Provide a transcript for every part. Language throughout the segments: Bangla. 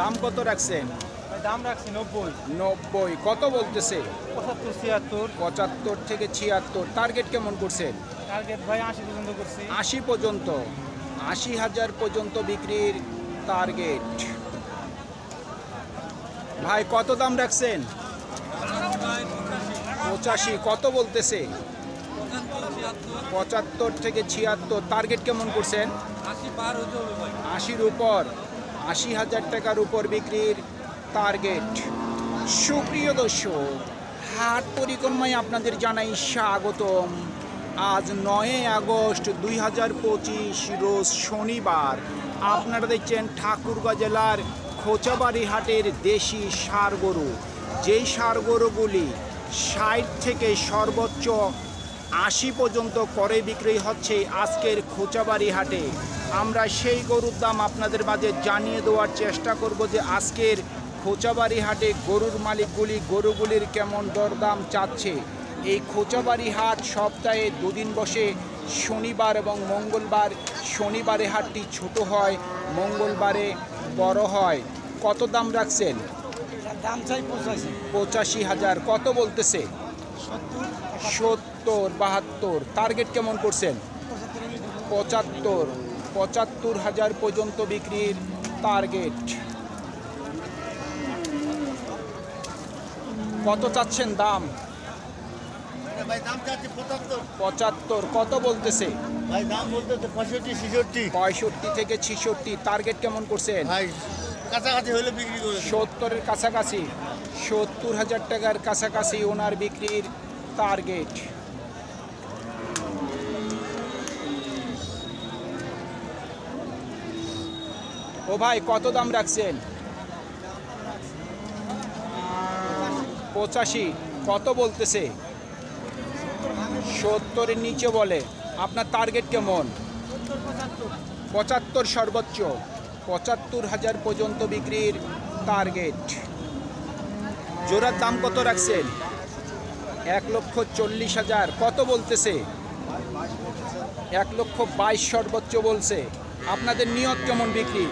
দাম কত রাখছেন? দাম রাখছি নব্বই। নব্বই। কত বলতেছে? পঁচাত্তর ছিয়াত্তর। পঁচাত্তর থেকে ছিয়াত্তর। টার্গেট কেমন করছেন? টার্গেট ভাই আশি পর্যন্ত করছি। আশি পর্যন্ত। আশি হাজার পর্যন্ত বিক্রির টার্গেট ভাই কত দাম রাখছেন? পঁচাশি। কত বলতেছে? পঁচাত্তর থেকে ছিয়াত্তর। টার্গেট কেমন করছেন? আশির উপর। আশি হাজার টাকার উপর বিক্রির টার্গেট সুপ্রিয় দর্শক, হাট পরিক্রমায় আপনাদের জানাই স্বাগতম। আজ নয় আগস্ট দুই হাজার পঁচিশ, রোজ শনিবার। আপনারা দেখছেন ঠাকুরগাঁ জেলার খোঁচাবাড়ি হাটের দেশি সার গরু যেই সার গরুগুলি ষাট থেকে সর্বোচ্চ আশি পর্যন্ত করে বিক্রি হচ্ছে আজকের খোঁচাবাড়ি হাটে। আমরা সেই গরুর দাম আপনাদের মাঝে জানিয়ে দেওয়ার চেষ্টা করব যে আজকের খোঁচাবাড়ি হাটে গরুর মালিকগুলি গরুগুলির কেমন দরদাম চাচ্ছে। এই খোঁচাবাড়ি হাট সপ্তাহে দুদিন বসে শনিবার এবং মঙ্গলবার। শনিবারে হাটটি ছোট হয় মঙ্গলবারে বড় হয়। কত দাম রাখছেন? দাম চাই পঁচাশি। পঁচাশি হাজার। কত বলতেছে? সত্তর বাহাত্তর। টার্গেট কেমন করছেন? পঁচাত্তর। পঁচাত্তর হাজার পর্যন্ত বিক্রির টার্গেট কত চাচ্ছেন দাম? পঁচাত্তর। কত বলতেছে? ভাই দাম বলতে পঁয়ষট্টি ছেষট্টি। পঁয়ষট্টি থেকে ছিষট্টি। টার্গেট কেমন করছেন? ভাই কাছাকাছি হলে বিক্রি করে সত্তরের কাছাকাছি। সত্তর হাজার টাকার কাছাকাছি ওনার বিক্রির টার্গেট ও ভাই, কত দাম রাখছেন? পঁচাশি, কত বলতেছে? সত্তরের নিচে বলে। আপনার টার্গেট কেমন? পঁচাত্তর সর্বোচ্চ। পঁচাত্তর হাজার পর্যন্ত বিক্রির টার্গেট জোড়ার দাম কত রাখছেন? এক লক্ষ চল্লিশ হাজার। কত বলতেছে? এক লক্ষ বাইশ সর্বোচ্চ বলছে। আপনাদের নিয়ত কেমন বিক্রি?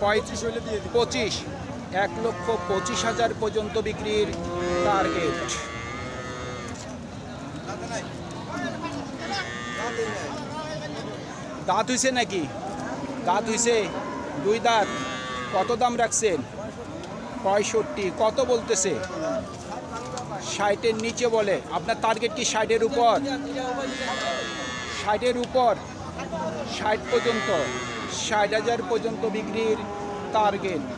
পঁয়ত্রিশ পঁচিশ। এক লক্ষ পঁচিশ হাজার পর্যন্ত বিক্রির টার্গেট দাঁত হইছে নাকি? দাঁত হইছে দুই দাঁত। কত দাম রাখছেন? পঁয়ষট্টি কত বলতেছে? ষাটের নিচে বলে। আপনার টার্গেট কি ষাটের উপর? ষাটের উপর। ষাট পর্যন্ত। ষাট হাজার পর্যন্ত বিক্রির টার্গেট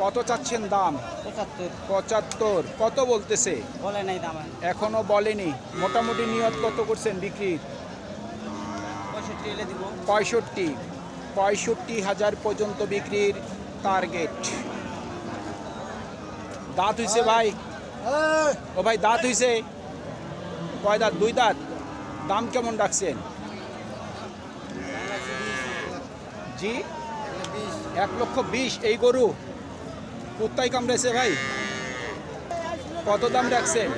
কত চাচ্ছেন দাম? পঁচাত্তর। কত বলতেছে? বলে নাই দাম। এখনও বলেনি। মোটামুটি নিয়ত কত করছেন বিক্রির? পঁয়ষট্টি পঁয়ষট্টি। হাজার পর্যন্ত বিক্রির টার্গেট দাঁত হইছে ভাই। ও ভাই দাঁত হইছে। কয় দাঁত? দুই দাঁত। দাম কেমন রাখছেন? জি? এক লক্ষ বিশ। এই গরু কুত্তাই কামড়েছে ভাই। কত দাম রাখছেন?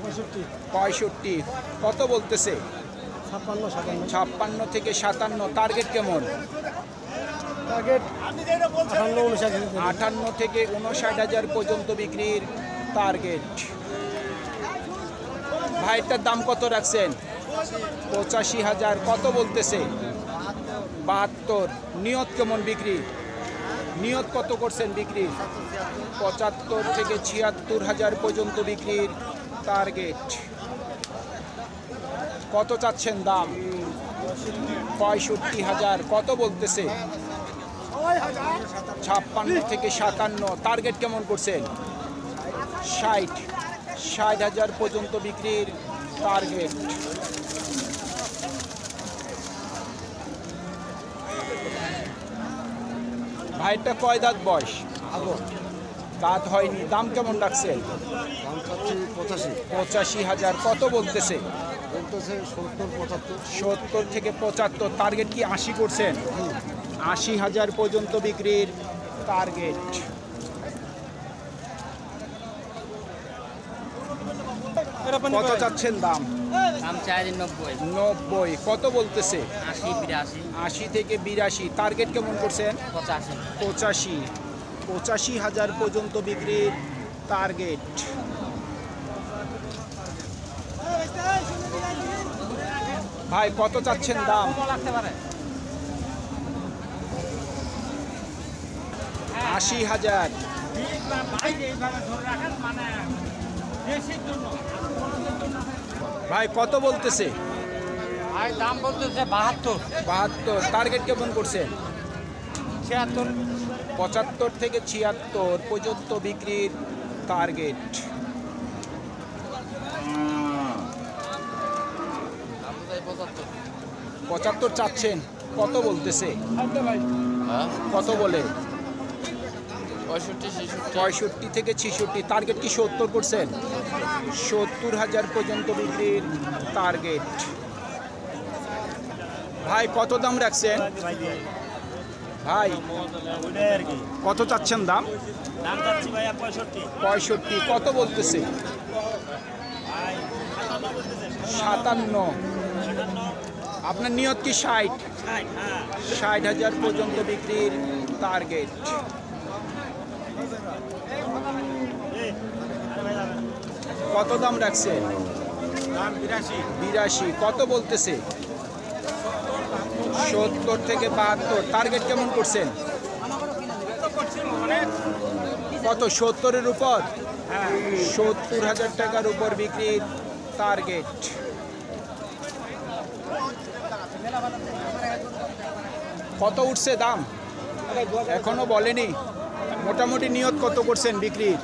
পঁয়ষট্টি। পঁয়ষট্টি। কত বলতেছে? ছাপ্পান্ন থেকে সাতান্ন টার্গেট কেমন? টার্গেট আটান্ন থেকে উনষাট হাজার পর্যন্ত বিক্রির টার্গেট ভাইটার দাম কত রাখছেন? পঁচাশি হাজার। কত বলতেছে? বাহাত্তর। নিয়ত কেমন বিক্রি? নিয়ত কত করছেন বিক্রি? পঁচাত্তর থেকে ছিয়াত্তর হাজার পর্যন্ত বিক্রির টার্গেট কত চাচ্ছেন দাম? পঁয়ষট্টি হাজার, কত বলতেছে? ছাপ্পান্ন থেকে সাতান্ন টার্গেট কেমন করছেন? ষাট ষাট হাজার পর্যন্ত বিক্রির টার্গেট ভাইটা কয় দাঁত বয়স? দাঁত হয়নি দাম কেমন রাখছেন পঁচাশি। পঁচাশি হাজার কত বলতেছে? বলতেছে সত্তর পঁচাত্তর। সত্তর থেকে পঁচাত্তর টার্গেট কি আশি করছেন আশি হাজার পর্যন্ত বিক্রির টার্গেট কত চাচ্ছেন দাম? দাম চাই নব্বই। নব্বই কত বলতেছে? আশি বিরাশি। আশি থেকে বিরাশি টার্গেট কেমন করছেন? পঁচাশি। পঁচাশি। পঁচাশি হাজার পর্যন্ত বিক্রির টার্গেট ভাই কত চাচ্ছেন দাম? আশি হাজার। ভাই কত বলতেছে? ভাই দাম বলতেছে বাহাত্তর। বাহাত্তর। টার্গেট কেমন করছেন? ছিয়াত্তর। পঁচাত্তর থেকে ছিয়াত্তর পর্যন্ত বিক্রির টার্গেট পঁচাত্তর চাচ্ছেন। কত বলতেছে? কত বলে? পঁয়ষট্টি থেকে ছিষট্টি। টার্গেট কি সত্তর করছেন? সত্তর হাজার পর্যন্ত বিক্রির টার্গেট ভাই কত দাম রাখছেন? ভাই, কত চাচ্ছেন দাম? পঁয়ষট্টি। কত বলতেছে? সাতান্ন। আপনার নিয়ত কি ষাট? ষাট হাজার পর্যন্ত বিক্রির টার্গেট কত দাম বিরাশি। বিরাশি। কত বলতেছে? সত্তর থেকে বাহাত্তর। টার্গেট কেমন করছেন? কত? সত্তরের উপর? সত্তর হাজার টাকার উপর বিক্রির টার্গেট কত উঠছে দাম? এখনও বলেনি। মোটামুটি নিয়ত কত করছেন বিক্রির?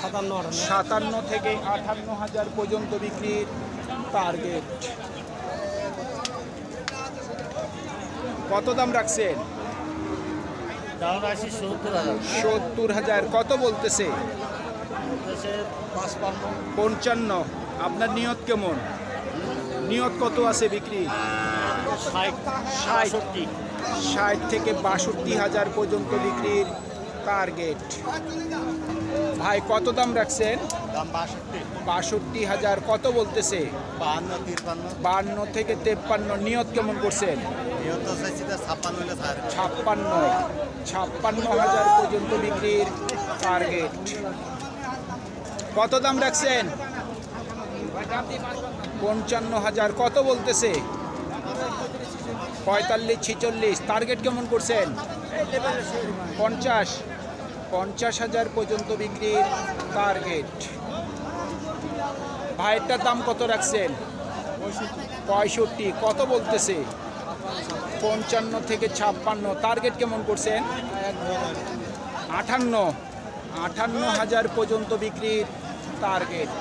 সাতান্ন সাতান্ন থেকে আটান্ন হাজার পর্যন্ত বিক্রির টার্গেট কত দাম রাখছেন? সত্তর হাজার। কত বলতেছে? পঞ্চান্ন। আপনার নিয়ত কেমন? নিয়ত কত আছে বিক্রি? ষাট থেকে বাষট্টি হাজার পর্যন্ত বিক্রির টার্গেট ভাই কত দাম রাখছেন? বাষট্টি। হাজার। কত বলতেছে? বাহান্ন বান্ন থেকে তেপ্পান্ন। নিয়ত কেমন করছেন? ছাপ্পান্ন ছাপ্পান্ন হাজার পর্যন্ত বিক্রির টার্গেট কত দাম রাখছেন? পঞ্চান্ন হাজার, কত বলতেছে? পঁয়তাল্লিশ, ছিচল্লিশ টার্গেট কেমন করছেন? পঞ্চাশ পঞ্চাশ হাজার পর্যন্ত বিক্রির টার্গেট ভাইয়েরটার দাম কত রাখছেন? পঁয়ষট্টি, কত বলতেছে? পঞ্চান্ন থেকে ছাপ্পান্ন। টার্গেট কেমন করছেন? আটান্ন আটান্ন হাজার পর্যন্ত বিক্রির টার্গেট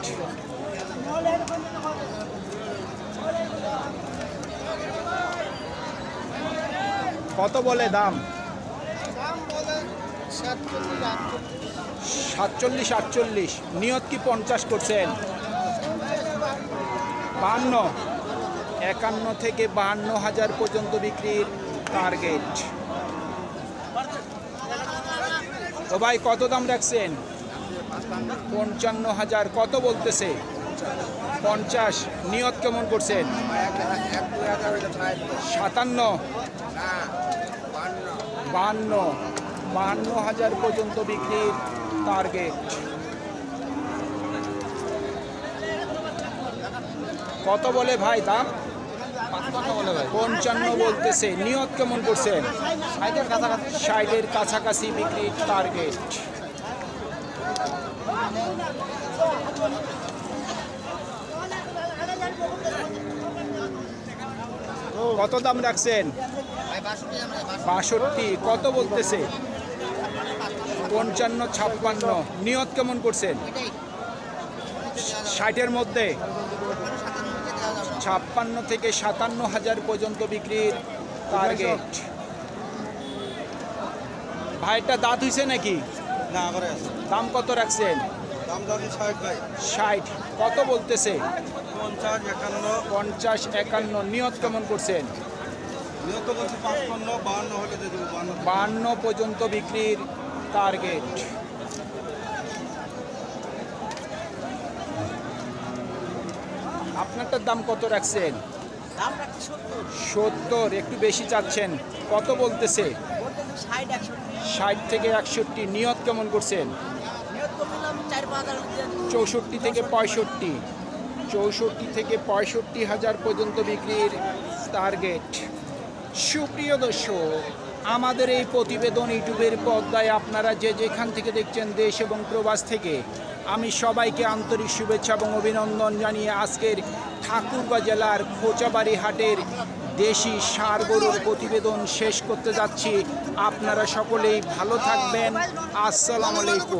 কত বলে দাম? সাতচল্লিশ, আটচল্লিশ। নিয়ত কি পঞ্চাশ করছেন? বান্ন একান্ন থেকে বাহান্ন হাজার পর্যন্ত বিক্রির টার্গেট তো ভাই, কত দাম রাখছেন? পঞ্চান্ন হাজার, কত বলতেছে? পঞ্চাশ, নিয়ত কেমন করছেন? সাতান্ন। বাহান্ন। বাহান্ন হাজার পর্যন্ত বিক্রির টার্গেট কত বলে ভাই দাম? পঞ্চান্ন বলতেছে, নিয়ত কেমন করছেন ষাটের কাছাকাছি বিক্রির টার্গেট কত দাম রাখছেন? বাষট্টি, কত বলতেছে? পঞ্চান্ন, ছাপ্পান্ন, নিয়ত কেমন করছেন? ষাটের মধ্যে। ছাপ্পান্ন থেকে সাতান্ন হাজার পর্যন্ত বিক্রির টার্গেট ভাইটা দাঁত হইছে নাকি? না করে দাম কত রাখছেন? দাম ষাট ভাই। ষাট। কত বলতেছে? পঞ্চাশ একান্ন। পঞ্চাশ একান্ন। নিয়ত কেমন করছেন? নিহত বলছি পাঁচপান্ন বাহান্ন হলে বাহান্ন। বান্ন পর্যন্ত বিক্রির টার্গেট আপনারটার দাম কত রাখছেন? সত্তর। একটু বেশি চাচ্ছেন। কত বলতেছে? ষাট থেকে একষট্টি। নিয়ত কেমন করছেন? চৌষট্টি থেকে পঁয়ষট্টি। চৌষট্টি থেকে পঁয়ষট্টি হাজার পর্যন্ত বিক্রির টার্গেট সুপ্রিয় দর্শক আমাদের এই প্রতিবেদন ইউটিউবের পর্দায় আপনারা যে যেখান থেকে দেখছেন দেশ এবং প্রবাস থেকে আমি সবাইকে আন্তরিক শুভেচ্ছা এবং অভিনন্দন জানিয়ে আজকের ঠাকুরগাঁ জেলার খোঁচাবাড়ি হাটের দেশি সার গরুর প্রতিবেদন শেষ করতে যাচ্ছি। আপনারা সকলেই ভালো থাকবেন। আসসালামু আলাইকুম।